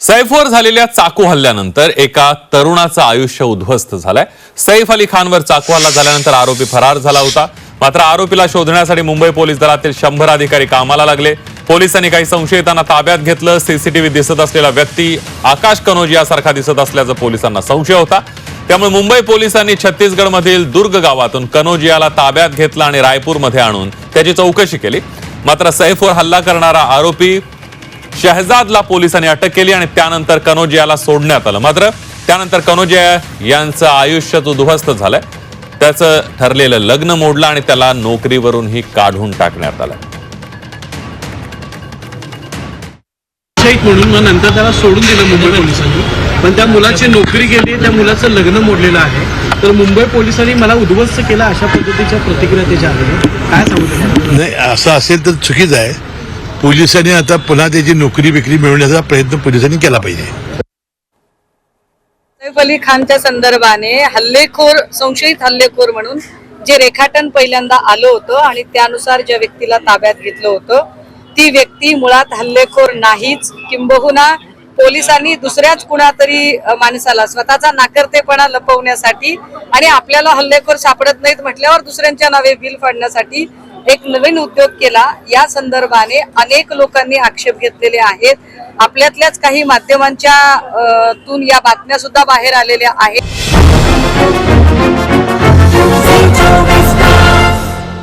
सैफवर झालेल्या चाकू हल्ल्यानंतर एका तरुणाचं आयुष्य उद्ध्वस्त झालंय. सैफ अली खानवर चाकू हल्ला झाल्यानंतर आरोपी फरार झाला होता. मात्र आरोपीला शोधण्यासाठी मुंबई पोलीस दलातील शंभर अधिकारी कामाला लागले. पोलिसांनी काही संशयितांना ताब्यात घेतलं. सीसीटीव्ही दिसत असलेला व्यक्ती आकाश कनोज यासारखा दिसत असल्याचा पोलिसांना संशय होता. त्यामुळे मुंबई पोलिसांनी छत्तीसगडमधील दुर्ग गावातून कनोजियाला ताब्यात घेतलं आणि रायपूरमध्ये आणून त्याची चौकशी केली. मात्र सैफवर हल्ला करणारा आरोपी शहजादला पोलिसांनी अटक केली आणि त्यानंतर कनोजियाला सोडण्यात आलं. मात्र त्यानंतर कनोजिया यांचं आयुष्य उद्ध्वस्त झालंय. त्याचं ठरलेलं लग्न मोडलं आणि त्याला नोकरीवरूनही काढून टाकण्यात आलं. म्हणून मग नंतर त्याला सोडून दिलं मुंबई पोलिसांनी. पण त्या मुलाची नोकरी गेली त्या मुलाचं लग्न मोडलेलं आहे. तर मुंबई पोलिसांनी मला उद्ध्वस्त केला अशा पद्धतीच्या प्रतिक्रिया त्याच्या आलेल्या काय सांगू नाही असं असेल तर चुकीचं आहे. पोलिसांनी आता पुन्हा त्याची नोकरी विक्री मिळवण्याचा प्रयत्न पोलिसांनी केला पाहिजे. सैफ अली खानच्या संदर्भाने हल्लेखोर संशयित हल्लेखोर म्हणून जे रेखाटन पहिल्यांदा आलं होतं आणि त्यानुसार ज्या व्यक्तीला ताब्यात घेतलं होतं ती व्यक्ती मुळात हल्लेखोर नाहीच. किंबहुना पोलिसांनी दुसऱ्याच कुणातरी माणसाला स्वतःचा नाकर्तेपणा लपवण्यासाठी आणि आपल्याला हल्लेखोर सापडत नाहीत म्हटल्यावर दुसऱ्यांच्या नावे बिल फाडण्यासाठी एक नवीन उद्योग केला या संदर्भाने अनेक लोकांनी आक्षेप घेतलेले आहेत. आपल्यातल्याच काही माध्यमांच्या तून या बातम्या सुद्धा बाहेर आलेल्या आहेत.